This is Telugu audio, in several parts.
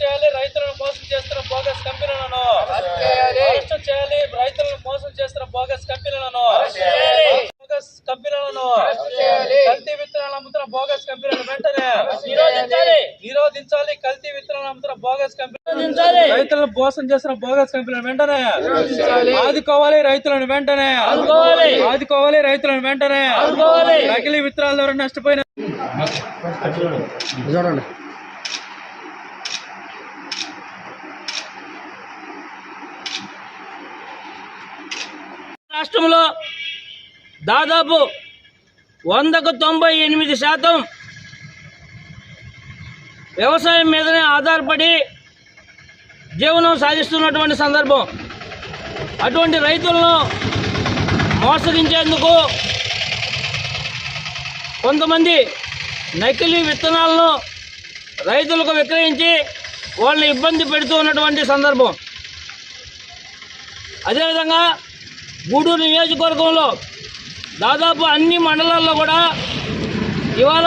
చేయాలి రైతులను మోసం చేస్తున్న బోగస్ కంపెనీలను. అరెస్ట్ చేయాలి. రైతులను మోసం చేస్తున్న బోగస్ కంపెనీలను. బోగస్ కంపెనీలను. కల్తీ విత్తనాలు అమ్ముతున్న బోగస్ కంపెనీలను వెంటనే నిరోధించాలి. కల్తీ విత్తనాలు అమ్ముతున్న బోగస్ కంపెనీ రైతులను మోసం చేస్తున్న బోగస్ కంపెనీలను వెంటనే ఆదుకోవాలి రైతులను వెంటనే. ఆదుకోవాలి. రైతులను వెంటనే. నకిలీ విత్తనాల ద్వారా నష్టపోయిన చూడండి. రాష్ట్రంలో దాదాపు వందకు తొంభై ఎనిమిది శాతం వ్యవసాయం మీదనే ఆధారపడి జీవనం సాగిస్తున్నటువంటి సందర్భం. అటువంటి రైతులను మోసగించేందుకు కొంతమంది నకిలీ విత్తనాలను రైతులకు విక్రయించి వాళ్ళని ఇబ్బంది పెడుతూ ఉన్నటువంటి సందర్భం. అదేవిధంగా గూడూరు నియోజకవర్గంలో దాదాపు అన్ని మండలాల్లో కూడా ఇవాళ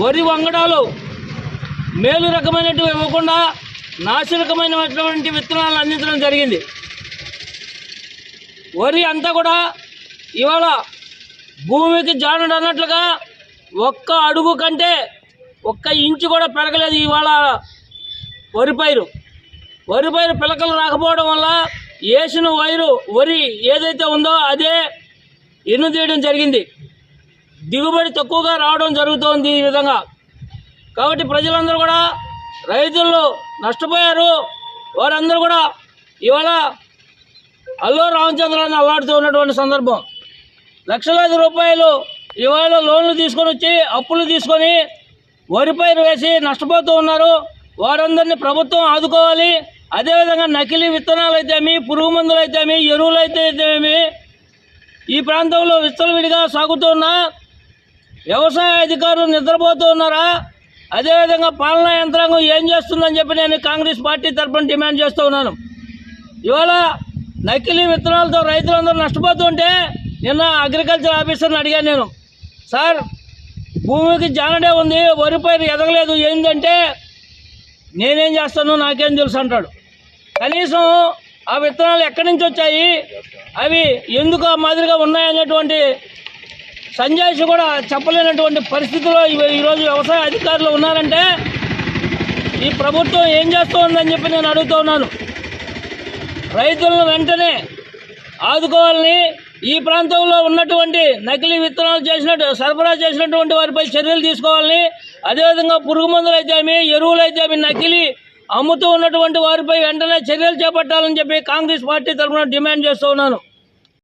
వరి వంగడాలు మేలు రకమైనటువంటి ఇవ్వకుండా నాసిరకమైనటువంటి విత్తనాలు అందించడం జరిగింది. వరి అంతా కూడా ఇవాళ భూమికి జానుడు అన్నట్లుగా ఒక్క అడుగు కంటే ఒక్క ఇంచు కూడా పెరగలేదు ఇవాళ వరి పైరు. వరి పైరు పిలకలు రాకపోవడం వల్ల వేసిన వైరు వరి ఏదైతే ఉందో అదే ఎన్ను తీయడం జరిగింది. దిగుబడి తక్కువగా రావడం జరుగుతోంది ఈ విధంగా. కాబట్టి ప్రజలందరూ కూడా రైతులు నష్టపోయారు. వారందరూ కూడా ఇవాళ అల్లు రామచంద్రాన్ని అల్లాడుతూ ఉన్నటువంటి సందర్భం. లక్షలాది రూపాయలు ఇవాళ లోన్లు తీసుకొని వచ్చి అప్పులు తీసుకొని వరి పైరు వేసి నష్టపోతూ ఉన్నారు. వారందరినీ ప్రభుత్వం ఆదుకోవాలి. అదేవిధంగా నకిలీ విత్తనాలు అయితేమి పురుగు మందులు అయితేమి ఎరువులు అయితే అయితేమి ఈ ప్రాంతంలో విచ్చలవిడిగా సాగుతున్న వ్యవసాయ అధికారులు నిద్రపోతూ ఉన్నారా? అదేవిధంగా పాలనా యంత్రాంగం ఏం చేస్తుందని చెప్పి నేను కాంగ్రెస్ పార్టీ తరఫున డిమాండ్ చేస్తూ ఉన్నాను. ఇవాళ నకిలీ విత్తనాలతో రైతులందరూ నష్టపోతుంటే నిన్న అగ్రికల్చర్ ఆఫీసర్ని అడిగాను నేను. సార్ భూమికి జానడే ఉంది వరి పైరు ఎదగలేదు. ఏంటంటే నేనేం చేస్తాను నాకేం తెలుసు అంటాడు. కనీసం ఆ విత్తనాలు ఎక్కడి నుంచి వచ్చాయి? అవి ఎందుకు ఆ మాదిరిగా ఉన్నాయనేటువంటి సంజాయిషి కూడా చెప్పలేనటువంటి పరిస్థితిలో ఈరోజు వ్యవసాయ అధికారులు ఉన్నారంటే ఈ ప్రభుత్వం ఏం చేస్తూ ఉందని చెప్పి నేను అడుగుతూ ఉన్నాను. రైతులను వెంటనే ఆదుకోవాలని ఈ ప్రాంతంలో ఉన్నటువంటి నకిలీ విత్తనాలు చేసినట్టు సరఫరా చేసినటువంటి వారిపై చర్యలు తీసుకోవాలని అదేవిధంగా పురుగు మందులు అయితేమి ఎరువులు అయితేమి నకిలీ అమ్ముతూ ఉన్నటువంటి వారిపై వెంటనే చర్యలు చేపట్టాలని చెప్పి కాంగ్రెస్ పార్టీ తరఫున డిమాండ్ చేస్తూ ఉన్నాను.